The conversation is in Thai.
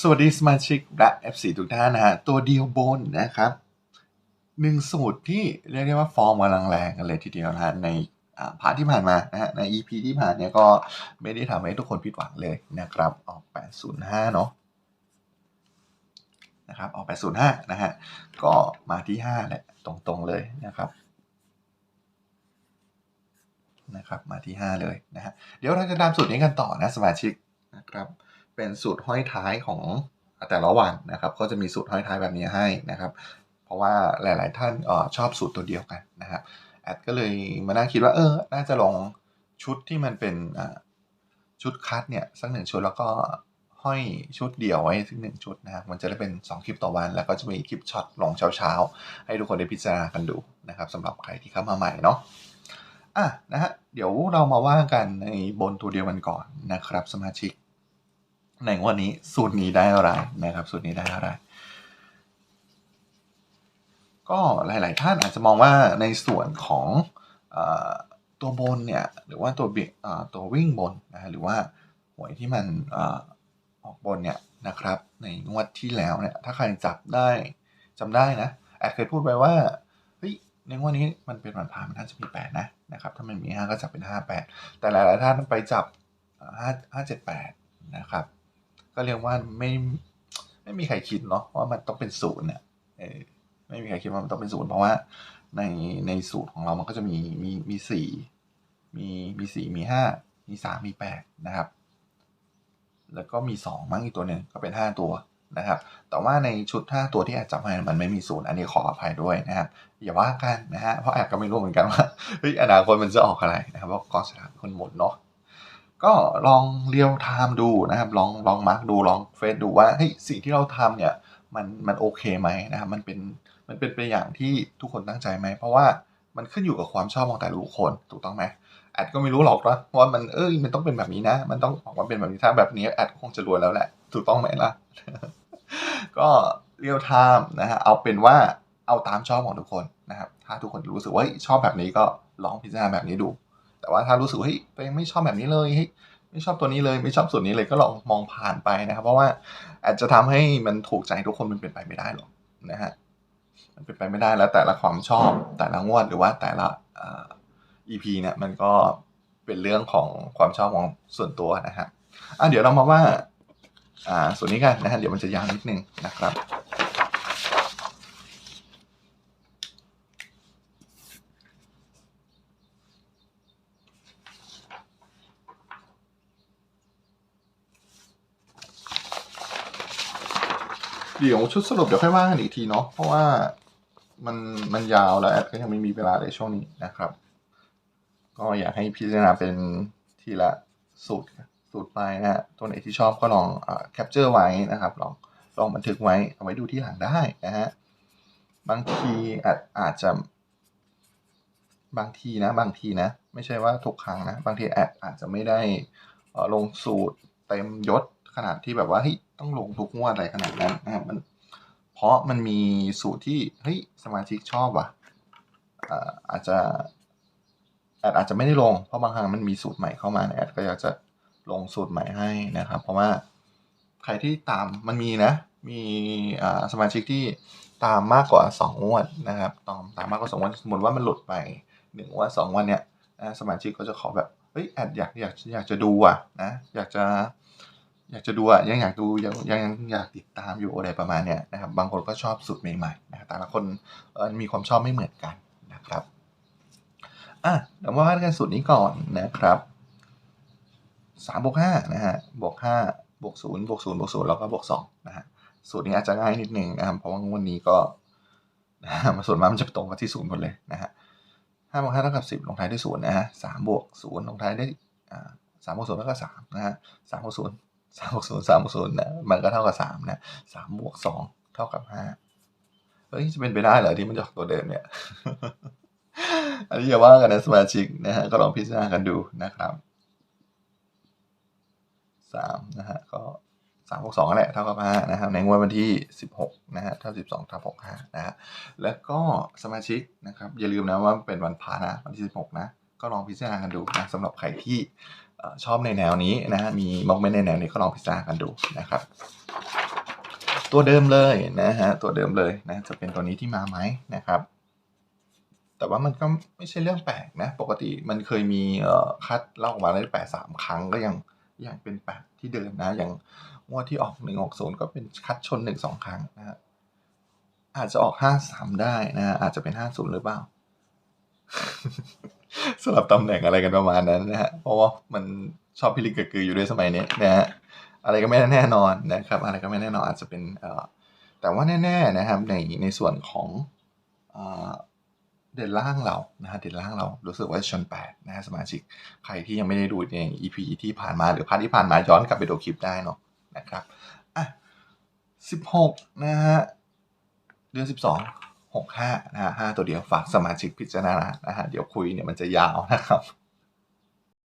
สวัสดีสมาชิกและ F4 ทุกท่านนะฮะ ตัวเดียวบนนะครับหนึ่งสูตรที่เรียกได้ว่าฟอร์มกำลังแรงกันเลยทีเดียวนะฮะในพาร์ทที่ผ่านมานะฮะใน EP ที่ผ่านเนี่ยก็ไม่ได้ทำให้ทุกคนผิดหวังเลยนะครับ ออก 805 เนาะนะครับออก 805 นะฮะ ก็มาที่ 5 แหละ ตรงๆเลยนะครับนะครับมาที่ 5 เลยนะฮะเดี๋ยวเราจะตามสูตรนี้กันต่อนะสมาชิกนะครับ เป็นสูตรห้อยท้ายของแต่ละวันนะครับก็จะมีสูตรห้อยท้ายแบบนี้ให้นะครับ เพราะว่าหลาย ๆ ท่านออชอบสูตรตัวเดียวกันนะครับแอดก็เลยมานั่งคิดว่าเออ น่าจะลองชุดที่มันเป็นชุดคัดเนี่ยสักหนึ่งชุดแล้วก็ห้อยชุดเดียวไว้สักหนึ่งชุดนะครับมันจะได้เป็น 2 คลิปต่อวัน แล้วก็จะมีคลิปช็อตลงเช้าๆ ให้ทุกคนได้พิจารณากันดูนะครับสำหรับใครที่เข้ามาใหม่เนาะอะนะฮะเดี๋ยวเรามาว่ากันในบนตัวเดียวกันก่อนนะครับสมาชิก ในวันนี้สูตรนี้ได้อะไรนะครับ สูตรนี้ได้อะไร ก็หลาย ๆ ท่านอาจจะมองว่าในส่วนของอตัวบนเนี่ยหรือว่าตัวเบียเอ่อตัววิ่งบนนะฮะหรือว่าหวยที่มันอออกบนเนี่ยนะครับ ในงวดที่แล้วเนี่ยถ้าใครจับได้จำได้นะแอดเคยพูดไปว่าเฮ้ยในงวดนี้มันเป็นวันพามันน่าจะมีแปดนะนะครับถ้ามันมีห้าก็จับเป็นห้าแปดแต่หลาย ๆ ท่านไปจับห้าห้าเจ็ดแปดนะครับ ก็เรียกว่าไม่ไม่มีใครคิดเนาะว่ามันต้องเป็นศูนย์เนี่ยเออไม่มีใครคิดว่ามันต้องเป็นศูนย์เพราะว่าในในสูตรของเรามันก็จะมีมีมีสี่มีมีสี่มีห้ามีสามมีแปดนะครับ แล้วก็มีสองมั้งอีกตัวหนึ่งก็เป็นห้าตัวนะครับ แต่ว่าในชุดห้าตัวที่อดจับให้มันไม่มีศูนย์อันนี้ขออภัยด้วยนะครับ อย่าว่ากันนะฮะเพราะแอดก็ไม่รู้เหมือนกันว่าเฮ้ยอนาคตมันจะออกอะไรนะครับเพราะกองสลากคนหมุนเนาะ ก็ลองเรียลไทม์ดูนะครับ ลองลองมาร์กดูลองเฟซดูว่าเฮ้ยสิ่งที่เราทำเนี่ยมันมันโอเคไหมนะครับ มันเป็นมันเป็นไปอย่างที่ทุกคนตั้งใจไหม เพราะว่ามันขึ้นอยู่กับความชอบของแต่ละคคลถูกต้องไหมแอดก็ไม่รู้หรอกนะว่ามันเอ้ยมันต้องเป็นแบบนี้นะ มันต้องออกมาเป็นแบบนี้ถ้าแบบนี้แอดก็คงจะรวยแล้วแหละถูกต้องไหมล่ะ ก็เรียลไทม์นะฮะเอาเป็นว่าเอาตามชอบของทุกคนนะครับ ถ้าทุกคนรู้สึกว่าชอบแบบนี้ก็ลองพิจารณาแบบนี้ดู แต่ว่าถ้ารู้สึกว่าเฮ้ยตัวเองไม่ชอบแบบนี้เลยเฮ้ยไม่ชอบตัวนี้เลยไม่ชอบส่วนนี้เลยก็ลองมองผ่านไปนะครับ เพราะว่าอาจจะทำให้มันถูกใจทุกคนมันเป็นไปไม่ได้หรอกนะฮะมันเป็นไปไม่ได้แล้วแต่ละความชอบแต่ละงวดหรือว่าแต่ละอ่า EP เนี่ยมันก็เป็นเรื่องของความชอบของส่วนตัวนะฮะอะเดี๋ยวเรามาว่าอ่าส่วนนี้กันนะฮะเดี๋ยวมันจะยาวนิดนึงนะครับ เดี๋ยวชุดสรุปเดี๋ยวค่อยว่ากันอีกทีเนาะเพราะว่ามันมันยาวแล้วแอดก็ยังไม่มีเวลาในช่วงนี้นะครับ ก็อยากให้พิจารณาเป็นทีละสูตรสูตรไปนะฮะตัวไหนที่ชอบก็ลองแคปเจอร์ไว้นะครับลองลองบันทึกไว้เอาไว้ดูที่หลังได้นะฮะบางทีอาจอาจจะบางทีนะบางทีนะ ไม่ใช่ว่าทุกครั้งนะ บางทีแอดอาจจะไม่ได้ลงสูตรเต็มยศ ขนาดที่แบบว่าเฮ้ยต้องลงทุกงวดอะไรขนาดนั้นนะครับมันเพราะมันมีสูตรที่เฮ้ยสมาชิกชอบว่ะอ่ออาจจะแอดอาจจะไม่ได้ลง เพราะบางครั้งมันมีสูตรใหม่เข้ามาแอดก็อยากจะลงสูตรใหม่ให้นะครับ เพราะว่าใครที่ตามมันมีนะ มีสมาชิกที่ตามมากกว่าสองงวดนะครับตามตามมากกว่าสองงวดสมมติว่ามันหลุดไปหนึ่งวันสองวันเนี่ยสมาชิกก็จะขอแบบเฮ้ยแอดอยากอยากอยากจะดูอะนะอยากจะ อยากจะดูอะยังอยากดูยังยังอยากติดตามอยู่อะไรประมาณเนี้ยนะครับบางคนก็ชอบสูตรใหม่ๆนะครับแต่ละคนเออมีความชอบไม่เหมือนกันนะครับอะเดี๋ยวมาว่ากันสูตรนี้ก่อนนะครับสามบวกห้านะฮะบวกห้าบวกศูนย์บวกศูนย์บวกศูนย์แล้วก็บวกสองนะฮะสูตรนี้อาจจะง่ายนิดนึงนะครับเพราะว่างวดนี้ก็นะฮะส่วนมากมันจะตรงกับที่ศูนย์หมดเลยนะฮะห้าบวกห้าเท่ากับสิบลงท้ายด้วยศูนย์นะฮะสามบวกศูนย์ลงท้ายด้วยอ่าสามบวกศูนย์เท่ากับสามนะฮะสามบวกศูนย์ สามบวกศูนย์สามบวกศูนย์นะมันก็เท่ากับสามนะสามบวกสองเท่ากับห้าเฮ้ยจะเป็นไปได้เหรอที่มันจะออกตัวเดิมเนี่ยอันนี้อย่าว่ากันนะสมาชิกนะฮะก็ลองพิจารณากันดูนะครับสามนะฮะก็สามบวกสองแหละเท่ากับห้านะครับในงวดวันที่สิบหกนะฮะเท่าสิบสองท่าหกห้านะฮะแล้วก็สมาชิกนะครับอย่าลืมนะว่าเป็นวันพานะวันที่16นะก็ลองพิจารณากันดูนะสำหรับใครที่ ชอบในแนวนี้นะฮะมีมอกเมนในแนวนี้ก็ลองพิจารณากันดูนะครับ ตัวเดิมเลยนะฮะตัวเดิมเลยนะจะเป็นตัวนี้ที่มาไหมนะครับ แต่ว่ามันก็ไม่ใช่เรื่องแปลกนะ ปกติมันเคยมีคัดเล่าออกมาได้แปดสามครั้งก็ยังยังเป็นแปดที่เดิมนะอย่างงวดที่ออกหนึ่งออกศูนย์ก็เป็นคัดชนหนึ่งสองครั้งนะฮะอาจจะออกห้าสามได้นะอาจจะเป็นห้าศูนย์หรือเปล่า สลับตำแหน่งอะไรกันประมาณนั้นนะฮะ เพราะว่ามันชอบพิลิกกบกืออยู่ด้วยสมัยนี้นะฮะ อะไรก็ไม่แน่นอนนะครับ อะไรก็ไม่แน่นอนอาจจะเป็นเอ่อแต่ว่าแน่ๆนะครับในในส่วนของเอ่อเด่นล่างเรานะฮะเด่นล่างเรารู้สึกว่าชนแปดนะฮะสมาชิกใครที่ยังไม่ได้ดูใน EP ที่ผ่านมาหรือพาร์ทที่ผ่านมาย้อนกลับไปดูคลิปได้เนาะนะครับอะสิบหกนะฮะเดือนสิ หกห้านะฮะห้าตัวเดียวฝากสมาชิกพิจารณานะฮะเดี๋ยวคุยเนี่ยมันจะยาวนะครับ